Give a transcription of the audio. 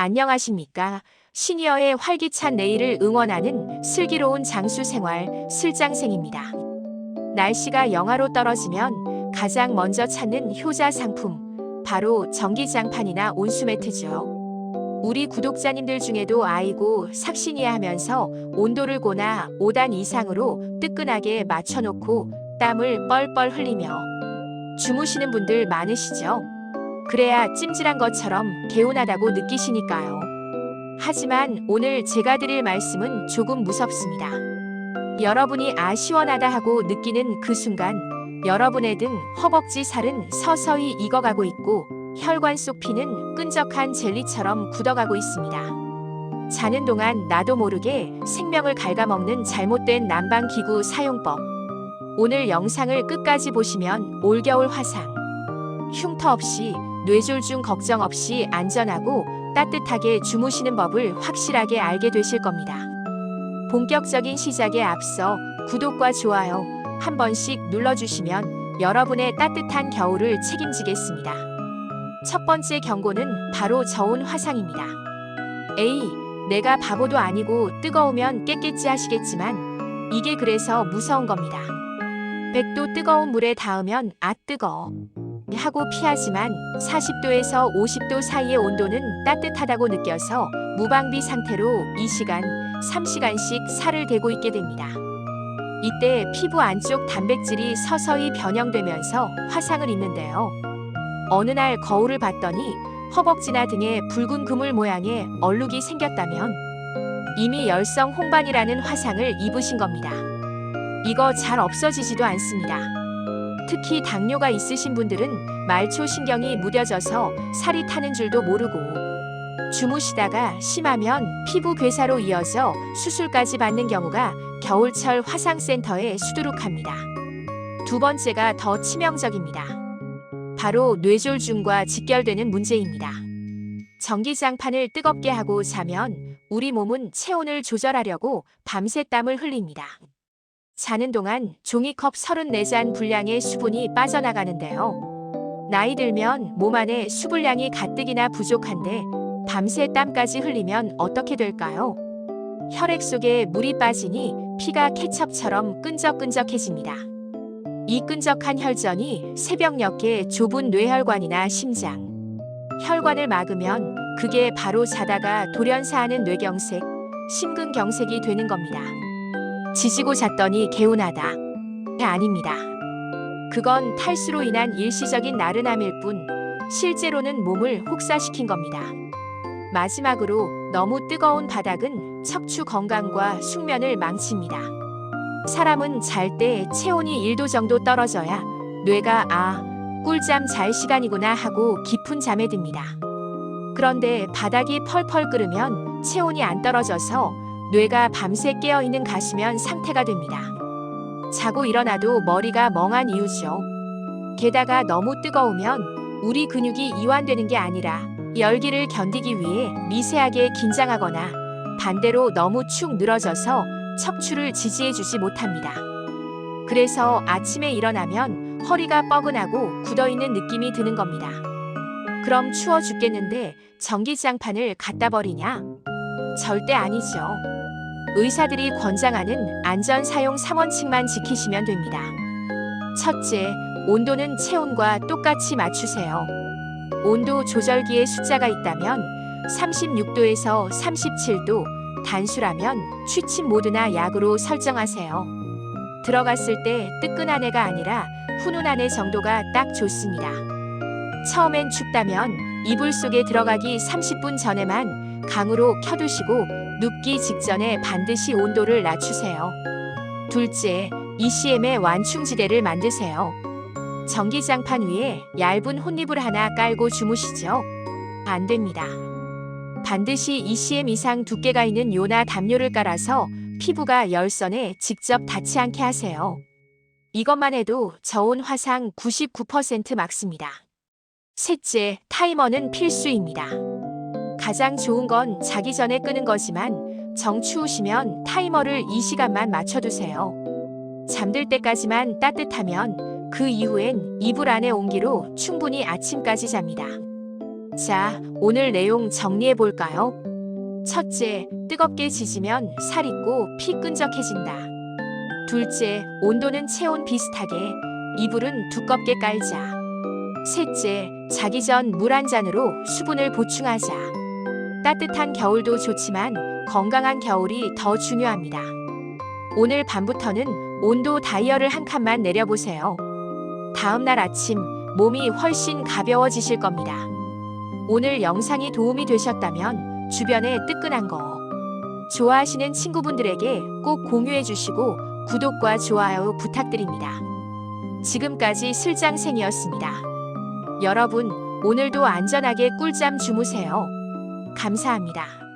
안녕하십니까. 시니어의 활기찬 내일을 응원하는 슬기로운 장수 생활 슬장생입니다. 날씨가 영하로 떨어지면 가장 먼저 찾는 효자 상품, 바로 전기장판이나 온수매트죠. 우리 구독자님들 중에도 아이고 삭신이야 하면서 온도를 고나 5단 이상으로 뜨끈하게 맞춰놓고 땀을 뻘뻘 흘리며 주무시는 분들 많으시죠? 그래야 찜질한 것처럼 개운하다고 느끼시니까요. 하지만 오늘 제가 드릴 말씀은 조금 무섭습니다. 여러분이 아 시원하다 하고 느끼는 그 순간 여러분의 등 허벅지 살은 서서히 익어가고 있고 혈관 속 피는 끈적한 젤리처럼 굳어가고 있습니다. 자는 동안 나도 모르게 생명을 갉아먹는 잘못된 난방기구 사용법. 오늘 영상을 끝까지 보시면 올겨울 화상. 흉터 없이 뇌졸중 걱정 없이 안전하고 따뜻하게 주무시는 법을 확실하게 알게 되실 겁니다. 본격적인 시작에 앞서 구독과 좋아요 한 번씩 눌러주시면 여러분의 따뜻한 겨울을 책임지겠습니다. 첫 번째 경고는 바로 저온 화상입니다. 에이, 내가 바보도 아니고 뜨거우면 깼겠지 하시겠지만 이게 그래서 무서운 겁니다. 100도 뜨거운 물에 닿으면 아 뜨거. 하고 피하지만 40도에서 50도 사이의 온도는 따뜻하다고 느껴서 무방비 상태로 2시간, 3시간씩 살을 대고 있게 됩니다. 이때 피부 안쪽 단백질이 서서히 변형되면서 화상을 입는데요. 어느 날 거울을 봤더니 허벅지나 등에 붉은 그물 모양의 얼룩이 생겼다면 이미 열성 홍반이라는 화상을 입으신 겁니다. 이거 잘 없어지지도 않습니다. 특히 당뇨가 있으신 분들은 말초 신경이 무뎌져서 살이 타는 줄도 모르고 주무시다가 심하면 피부 괴사로 이어져 수술까지 받는 경우가 겨울철 화상센터에 수두룩합니다. 두 번째가 더 치명적입니다. 바로 뇌졸중과 직결되는 문제입니다. 전기장판을 뜨겁게 하고 자면 우리 몸은 체온을 조절하려고 밤새 땀을 흘립니다. 자는 동안 종이컵 34잔 분량의 수분이 빠져나가는데요. 나이 들면 몸 안에 수분량이 가뜩이나 부족한데 밤새 땀까지 흘리면 어떻게 될까요? 혈액 속에 물이 빠지니 피가 케첩처럼 끈적끈적해집니다. 이 끈적한 혈전이 새벽녘에 좁은 뇌혈관이나 심장, 혈관을 막으면 그게 바로 자다가 돌연사하는 뇌경색, 심근경색이 되는 겁니다. 지지고 잤더니 개운하다. 아닙니다. 그건 탈수로 인한 일시적인 나른함일 뿐 실제로는 몸을 혹사시킨 겁니다. 마지막으로 너무 뜨거운 바닥은 척추 건강과 숙면을 망칩니다. 사람은 잘 때 체온이 1도 정도 떨어져야 뇌가 아, 꿀잠 잘 시간이구나 하고 깊은 잠에 듭니다. 그런데 바닥이 펄펄 끓으면 체온이 안 떨어져서 뇌가 밤새 깨어있는 가시면 상태가 됩니다. 자고 일어나도 머리가 멍한 이유죠. 게다가 너무 뜨거우면 우리 근육이 이완되는 게 아니라 열기를 견디기 위해 미세하게 긴장하거나 반대로 너무 축 늘어져서 척추를 지지해주지 못합니다. 그래서 아침에 일어나면 허리가 뻐근하고 굳어있는 느낌이 드는 겁니다. 그럼 추워 죽겠는데 전기장판을 갖다 버리냐? 절대 아니죠. 의사들이 권장하는 안전 사용 3원칙만 지키시면 됩니다. 첫째, 온도는 체온과 똑같이 맞추세요. 온도 조절기에 숫자가 있다면 36도에서 37도, 단수라면 취침 모드나 약으로 설정하세요. 들어갔을 때 뜨끈한 애가 아니라 훈훈한 애 정도가 딱 좋습니다. 처음엔 춥다면 이불 속에 들어가기 30분 전에만 강으로 켜두시고 눕기 직전에 반드시 온도를 낮추세요. 둘째, ECM의 완충지대를 만드세요. 전기장판 위에 얇은 혼잎을 하나 깔고 주무시죠? 안 됩니다. 반드시 ECM 이상 두께가 있는 요나 담요를 깔아서 피부가 열선에 직접 닿지 않게 하세요. 이것만 해도 저온 화상 99% 막습니다. 셋째, 타이머는 필수입니다. 가장 좋은 건 자기 전에 끄는 거지만 정 추우시면 타이머를 2시간만 맞춰두세요. 잠들 때까지만 따뜻하면 그 이후엔 이불 안의 온기로 충분히 아침까지 잡니다. 자, 오늘 내용 정리해 볼까요? 첫째, 뜨겁게 지지면 살 있고 피 끈적해진다. 둘째, 온도는 체온 비슷하게, 이불은 두껍게 깔자. 셋째, 자기 전 물 한 잔으로 수분을 보충하자. 따뜻한 겨울도 좋지만 건강한 겨울이 더 중요합니다. 오늘 밤부터는 온도 다이얼을 한 칸만 내려보세요. 다음 날 아침 몸이 훨씬 가벼워지실 겁니다. 오늘 영상이 도움이 되셨다면 주변에 뜨끈한 거 좋아하시는 친구분들에게 꼭 공유해 주시고 구독과 좋아요 부탁드립니다. 지금까지 슬장생이었습니다. 여러분, 오늘도 안전하게 꿀잠 주무세요. 감사합니다.